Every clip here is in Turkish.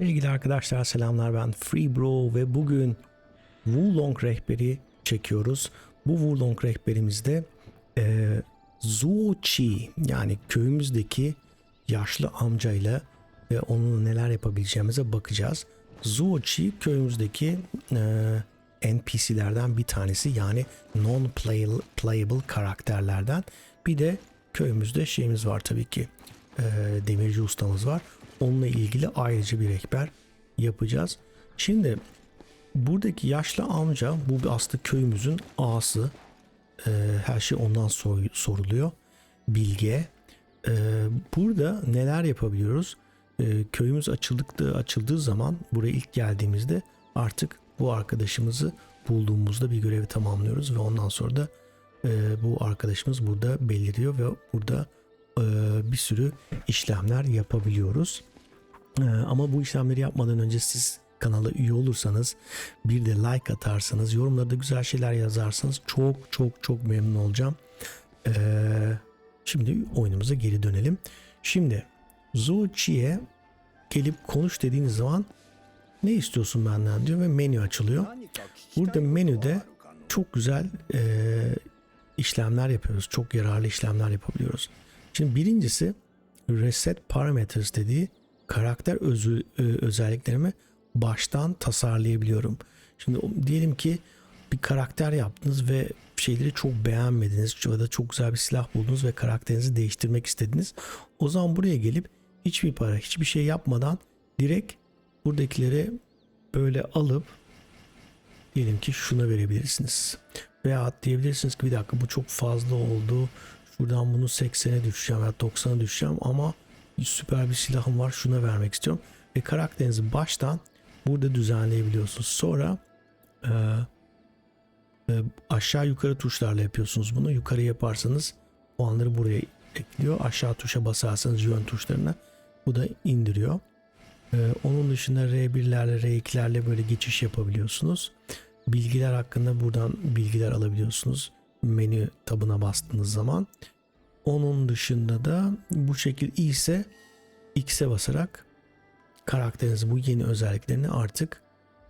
Sevgili arkadaşlar selamlar ben Free Bro ve bugün Wulong rehberi çekiyoruz. Bu Wulong rehberimizde e, Zuochi yani köyümüzdeki yaşlı amcayla ve onun neler yapabileceğimize bakacağız. Zuochi köyümüzdeki e, NPC'lerden bir tanesi yani non-playable karakterlerden. Bir de köyümüzde şeyimiz var tabii ki e, demirci ustamız var. Onunla ilgili ayrıca bir rehber yapacağız. Şimdi buradaki yaşlı amca bu aslında köyümüzün ağası. E, her şey ondan sor- soruluyor. Bilge. E, burada neler yapabiliyoruz? E, köyümüz açıldıkta açıldığı zaman buraya ilk geldiğimizde artık bu arkadaşımızı bulduğumuzda bir görevi tamamlıyoruz ve ondan sonra da e, bu arkadaşımız burada beliriyor ve burada e, bir sürü işlemler yapabiliyoruz. E, ama bu işlemleri yapmadan önce siz kanala üye olursanız bir de like atarsanız yorumlarda güzel şeyler yazarsanız çok çok çok memnun olacağım. E, şimdi oyunumuza geri dönelim. Şimdi Zuochi'ye gelip konuş dediğiniz zaman ne istiyorsun benden diyor ve menü açılıyor. Burada menüde çok güzel e, işlemler yapıyoruz. Çok yararlı işlemler yapabiliyoruz. Şimdi birincisi reset parameters dediği karakter özü, e, özelliklerimi baştan tasarlayabiliyorum. Şimdi diyelim ki bir karakter yaptınız ve şeyleri çok beğenmediniz ya da çok güzel bir silah buldunuz ve karakterinizi değiştirmek istediniz. O zaman buraya gelip hiçbir para, hiçbir şey yapmadan direkt buradakileri böyle alıp diyelim ki şuna verebilirsiniz. Veya diyebilirsiniz ki bir dakika bu çok fazla oldu. Şuradan bunu 80'e düşeceğim veya 90'a düşeceğim ama süper bir silahım var şuna vermek istiyorum. Ve karakterinizi baştan burada düzenleyebiliyorsunuz. Sonra e, e, aşağı yukarı tuşlarla yapıyorsunuz bunu. Yukarı yaparsanız puanları buraya ekliyor. Aşağı tuşa basarsanız yön tuşlarına bu da indiriyor. Ee, onun dışında R1'lerle R2'lerle böyle geçiş yapabiliyorsunuz. Bilgiler hakkında buradan bilgiler alabiliyorsunuz. Menü tabına bastığınız zaman. Onun dışında da bu şekil iyi ise X'e basarak karakteriniz bu yeni özelliklerini artık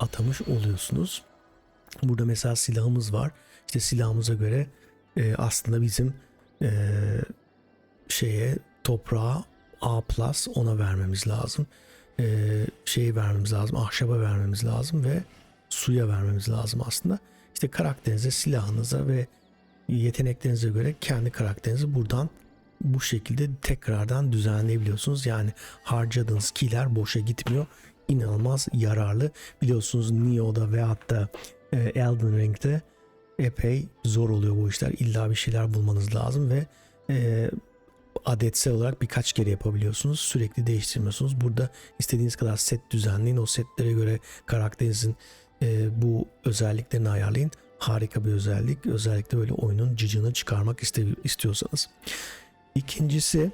atamış oluyorsunuz. Burada mesela silahımız var. İşte silahımıza göre e, aslında bizim e, şeye toprağa A plus ona vermemiz lazım. Ee, şeyi vermemiz lazım. Ahşaba vermemiz lazım ve suya vermemiz lazım aslında. İşte karakterinize, silahınıza ve yeteneklerinize göre kendi karakterinizi buradan bu şekilde tekrardan düzenleyebiliyorsunuz. Yani harcadığınız keyler boşa gitmiyor. İnanılmaz yararlı. Biliyorsunuz Neo'da ve hatta e, Elden Ring'de epey zor oluyor bu işler. İlla bir şeyler bulmanız lazım ve e, adetsel olarak birkaç kere yapabiliyorsunuz. Sürekli değiştirmiyorsunuz. Burada istediğiniz kadar set düzenleyin. O setlere göre karakterinizin e, bu özelliklerini ayarlayın. Harika bir özellik. Özellikle böyle oyunun cıcını çıkarmak istiyorsanız. İkincisi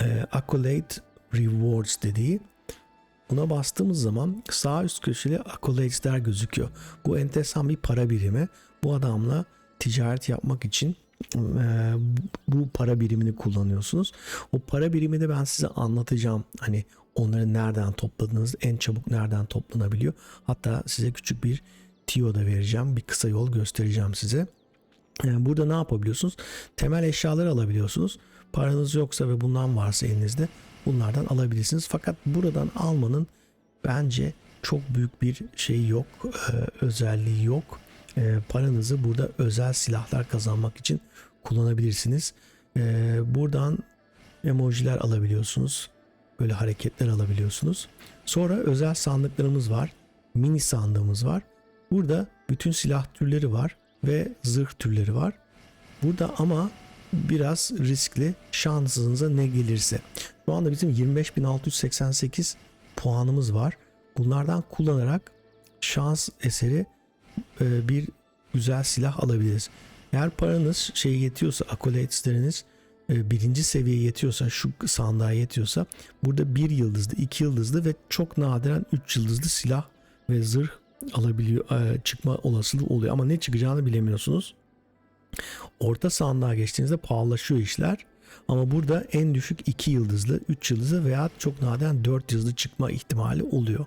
e, Accolade Rewards dediği Buna bastığımız zaman sağ üst köşede accolades'ler gözüküyor. Bu enteresan bir para birimi. Bu adamla ticaret yapmak için e, bu para birimini kullanıyorsunuz. O para birimi de ben size anlatacağım. Hani onları nereden topladığınız, en çabuk nereden toplanabiliyor. Hatta size küçük bir tiyo da vereceğim. Bir kısa yol göstereceğim size. Yani burada ne yapabiliyorsunuz? Temel eşyaları alabiliyorsunuz. Paranız yoksa ve bundan varsa elinizde bunlardan alabilirsiniz. Fakat buradan almanın bence çok büyük bir şey yok, e, özelliği yok. E, paranızı burada özel silahlar kazanmak için kullanabilirsiniz. E, buradan emojiler alabiliyorsunuz. Böyle hareketler alabiliyorsunuz. Sonra özel sandıklarımız var. Mini sandığımız var. Burada bütün silah türleri var ve zırh türleri var. Burada ama biraz riskli şansınıza ne gelirse. Şu anda bizim 25.688 puanımız var. Bunlardan kullanarak şans eseri e, bir güzel silah alabiliriz. Eğer paranız şey yetiyorsa, accolades'leriniz e, birinci seviye yetiyorsa, şu sandığa yetiyorsa burada bir yıldızlı, iki yıldızlı ve çok nadiren üç yıldızlı silah ve zırh alabiliyor, e, çıkma olasılığı oluyor. Ama ne çıkacağını bilemiyorsunuz. Orta sandığa geçtiğinizde pahalılaşıyor işler. Ama burada en düşük 2 yıldızlı, 3 yıldızlı veya çok nadiren 4 yıldızlı çıkma ihtimali oluyor.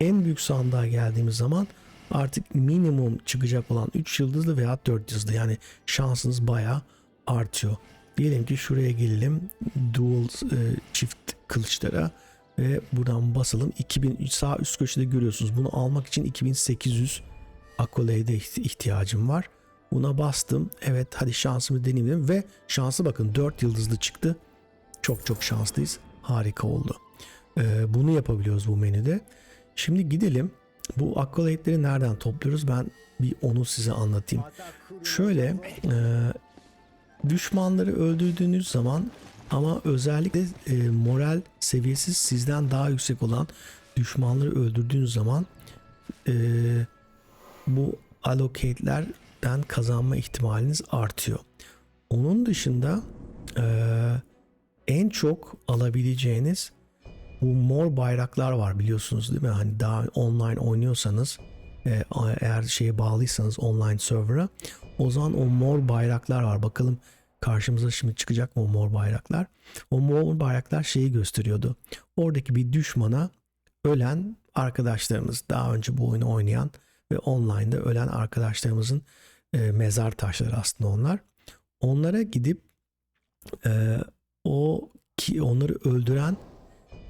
En büyük sandığa geldiğimiz zaman artık minimum çıkacak olan 3 yıldızlı veya 4 yıldızlı yani şansınız bayağı artıyor. Diyelim ki şuraya gelelim dual e, çift kılıçlara ve buradan basalım. 2000 sağ üst köşede görüyorsunuz. Bunu almak için 2800 Acolade'e ihtiyacım var. Buna bastım. Evet hadi şansımı deneyeyim dedim ve şansı bakın 4 yıldızlı çıktı. Çok çok şanslıyız. Harika oldu. Ee, bunu yapabiliyoruz bu menüde. Şimdi gidelim. Bu Accolade'leri nereden topluyoruz? Ben bir onu size anlatayım. Şöyle e, düşmanları öldürdüğünüz zaman ama özellikle e, moral seviyesi sizden daha yüksek olan düşmanları öldürdüğünüz zaman e, bu allocate'lerden kazanma ihtimaliniz artıyor. Onun dışında e, en çok alabileceğiniz bu mor bayraklar var biliyorsunuz değil mi? Hani daha online oynuyorsanız e, eğer şeye bağlıysanız online server'a o zaman o mor bayraklar var. Bakalım karşımıza şimdi çıkacak mı o mor bayraklar? O mor bayraklar şeyi gösteriyordu. Oradaki bir düşmana ölen arkadaşlarımız daha önce bu oyunu oynayan ve online'da ölen arkadaşlarımızın e, mezar taşları aslında onlar. Onlara gidip e, o ki onları öldüren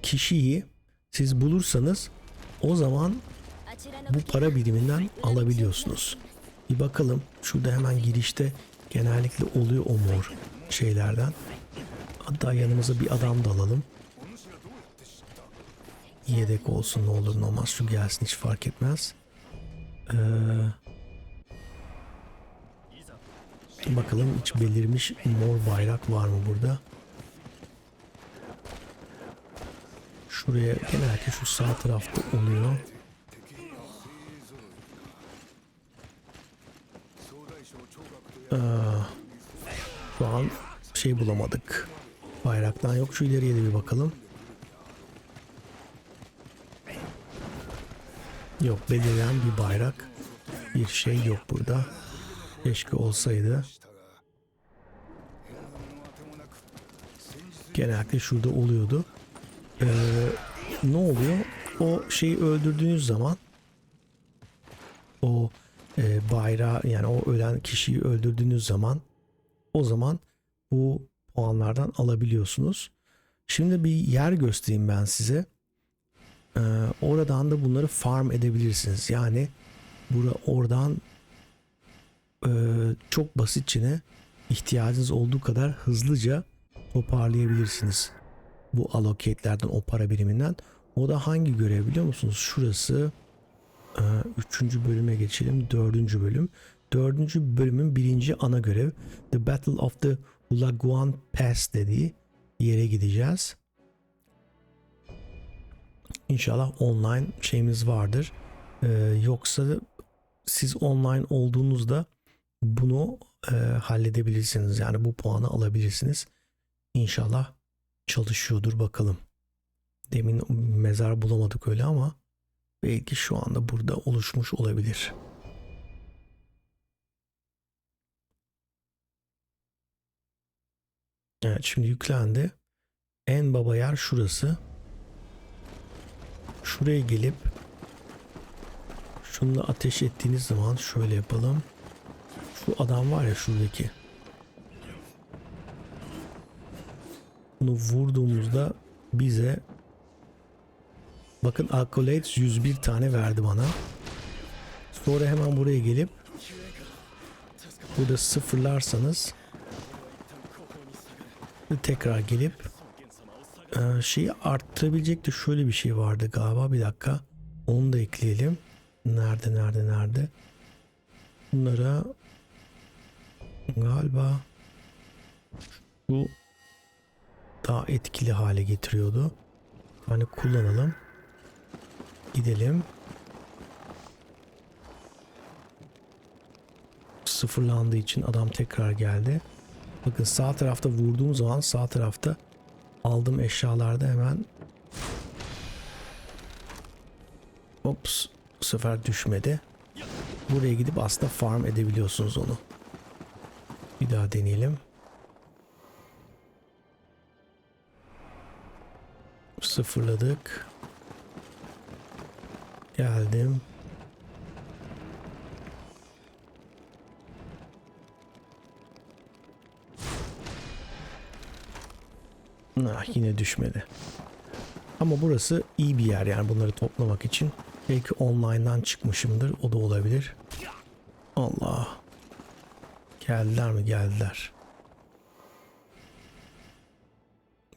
kişiyi siz bulursanız o zaman bu para biriminden alabiliyorsunuz. Bir bakalım şurada hemen girişte genellikle oluyor o mor şeylerden. Hatta yanımıza bir adam da alalım. Yedek olsun ne olur ne olmaz şu gelsin hiç fark etmez. Ee, bakalım hiç belirmiş mor bayrak var mı burada? Şuraya genellikle şu sağ tarafta oluyor. Ee, şu an şey bulamadık. Bayraktan yok. Şu ileriye de bir bakalım. Yok belirlen bir bayrak. Bir şey yok burada. Keşke olsaydı. Genellikle şurada oluyordu. Ee, ne oluyor? O şeyi öldürdüğünüz zaman bayrağı yani o ölen kişiyi öldürdüğünüz zaman o zaman bu puanlardan alabiliyorsunuz. Şimdi bir yer göstereyim ben size. Ee, oradan da bunları farm edebilirsiniz. Yani bura oradan e, çok basitçine ihtiyacınız olduğu kadar hızlıca toparlayabilirsiniz. Bu allocate'lerden o para biriminden. O da hangi görev biliyor musunuz? Şurası üçüncü bölüme geçelim. Dördüncü bölüm. Dördüncü bölümün birinci ana görev. The Battle of the Laguan Pass dediği yere gideceğiz. İnşallah online şeyimiz vardır. Ee, yoksa siz online olduğunuzda bunu e, halledebilirsiniz. Yani bu puanı alabilirsiniz. İnşallah çalışıyordur bakalım. Demin mezar bulamadık öyle ama belki şu anda burada oluşmuş olabilir. Evet şimdi yüklendi. En baba yer şurası. Şuraya gelip şununla ateş ettiğiniz zaman şöyle yapalım. Şu adam var ya şuradaki. Bunu vurduğumuzda bize bakın Accolades 101 tane verdi bana. Sonra hemen buraya gelip burada sıfırlarsanız tekrar gelip e, şeyi arttırabilecek de şöyle bir şey vardı galiba. Bir dakika. Onu da ekleyelim. Nerede nerede nerede? Bunlara galiba şu daha etkili hale getiriyordu. Hani kullanalım Gidelim. Sıfırlandığı için adam tekrar geldi. Bakın sağ tarafta vurduğum zaman sağ tarafta aldığım eşyalarda hemen Ops bu sefer düşmedi. Buraya gidip aslında farm edebiliyorsunuz onu. Bir daha deneyelim. Sıfırladık. Geldim. Ah, yine düşmedi. Ama burası iyi bir yer yani bunları toplamak için. Belki online'dan çıkmışımdır. O da olabilir. Allah. Geldiler mi? Geldiler.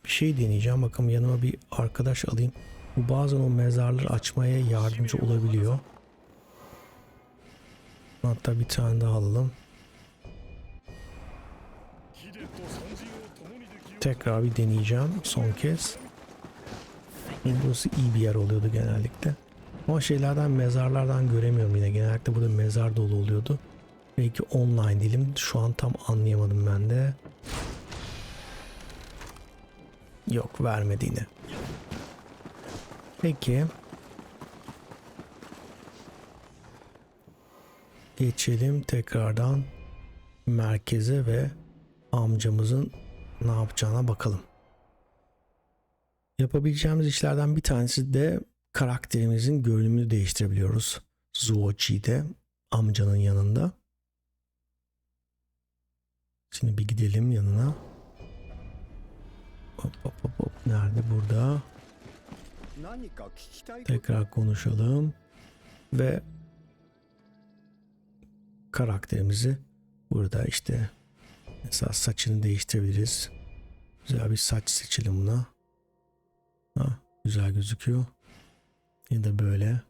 Bir şey deneyeceğim. Bakalım yanıma bir arkadaş alayım. Bu bazen o mezarları açmaya yardımcı olabiliyor. Hatta bir tane daha alalım. Tekrar bir deneyeceğim son kez. Burası iyi bir yer oluyordu genellikle. Ama şeylerden mezarlardan göremiyorum yine. Genellikle burada mezar dolu oluyordu. Belki online dilim. Şu an tam anlayamadım ben de. Yok vermedi yine. Peki. Geçelim tekrardan merkeze ve amcamızın ne yapacağına bakalım. Yapabileceğimiz işlerden bir tanesi de karakterimizin görünümünü değiştirebiliyoruz. Zuochi'de amcanın yanında. Şimdi bir gidelim yanına. Hop hop hop hop. Nerede burada? Tekrar konuşalım. Ve karakterimizi burada işte mesela saçını değiştirebiliriz. Güzel bir saç seçelim buna. Ha, güzel gözüküyor. Ya da böyle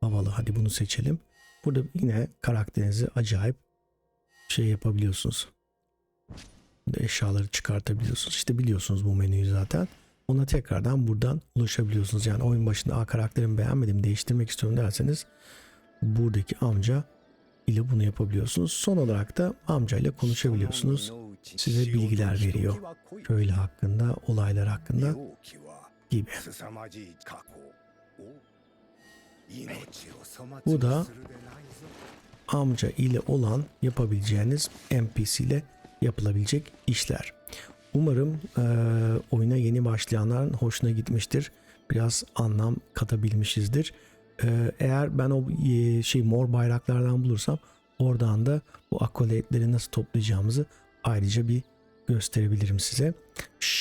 havalı. Hadi bunu seçelim. Burada yine karakterinizi acayip şey yapabiliyorsunuz. Eşyaları çıkartabiliyorsunuz. İşte biliyorsunuz bu menüyü zaten. Ona tekrardan buradan ulaşabiliyorsunuz. Yani oyun başında A karakterimi beğenmedim değiştirmek istiyorum derseniz buradaki amca ile bunu yapabiliyorsunuz. Son olarak da amca ile konuşabiliyorsunuz. Size bilgiler veriyor. Köylü hakkında, olaylar hakkında gibi. Bu da amca ile olan yapabileceğiniz NPC ile yapılabilecek işler. Umarım e, oyuna yeni başlayanların hoşuna gitmiştir. Biraz anlam katabilmişizdir. E, eğer ben o e, şey mor bayraklardan bulursam oradan da bu akoletleri nasıl toplayacağımızı ayrıca bir gösterebilirim size.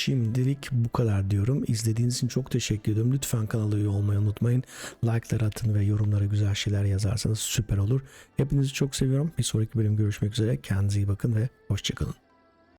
Şimdilik bu kadar diyorum. İzlediğiniz için çok teşekkür ediyorum. Lütfen kanala üye olmayı unutmayın. Like'lar atın ve yorumlara güzel şeyler yazarsanız süper olur. Hepinizi çok seviyorum. Bir sonraki bölüm görüşmek üzere. Kendinize iyi bakın ve hoşçakalın.